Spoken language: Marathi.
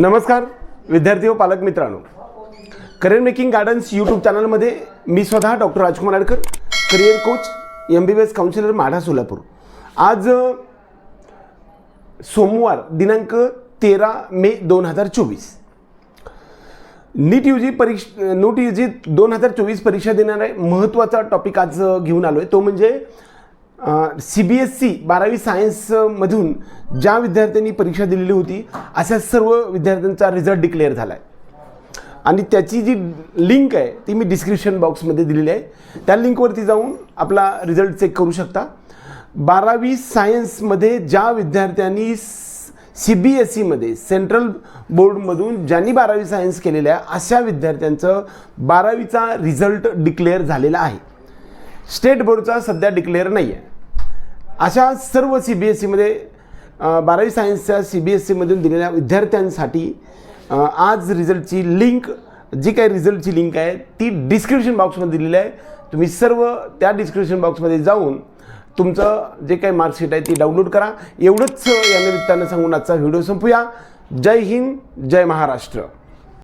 नमस्कार विद्यार्थी व पालक मित्रांनो. करिअर मेकिंग गार्डन्स यूट्यूब चॅनलमध्ये मी स्वतः doctor Rajkumar Adkar career coach M B B S counsellor Madha Solapur. आज सोमवार दिनांक तेरा मे दोन हजार चोवीस. नीट यू जी परीक्ष नोट यू जी दोन हजार चोवीस परीक्षा देणारा महत्त्वाचा टॉपिक आज घेऊन आलो आहे तो म्हणजे सी बी एस सी बारावी सायन्समधून ज्या विद्यार्थ्यांनी परीक्षा दिलेली होती अशा सर्व विद्यार्थ्यांचा रिझल्ट डिक्लेअर झाला आहे आणि त्याची जी लिंक आहे ती मी डिस्क्रिप्शन बॉक्समध्ये दिलेली आहे. त्या लिंकवरती जाऊन आपला रिझल्ट चेक करू शकता. बारावी सायन्समध्ये ज्या विद्यार्थ्यांनी सी बी एस सीमध्ये सेंट्रल बोर्डमधून ज्यांनी बारावी सायन्स केलेलं आहे अशा विद्यार्थ्यांचं बारावीचा रिझल्ट डिक्लेअर झालेला आहे. स्टेट बोर्डचा सध्या डिक्लेअर नाही आहे अशा सर्व सी बी एस सीमध्ये बारावी सायन्सच्या सी बी एस सीमधून दिलेल्या विद्यार्थ्यांसाठी आज रिझल्टची लिंक जी काही रिझल्टची लिंक आहे ती डिस्क्रिप्शन बॉक्समध्ये दिलेली आहे. तुम्ही सर्व त्या डिस्क्रिप्शन बॉक्समध्ये जाऊन तुमचं जे काही मार्कशीट आहे ती डाउनलोड करा. एवढंच या निमित्तानं सांगून आजचा व्हिडिओ संपूया. जय हिंद जय महाराष्ट्र.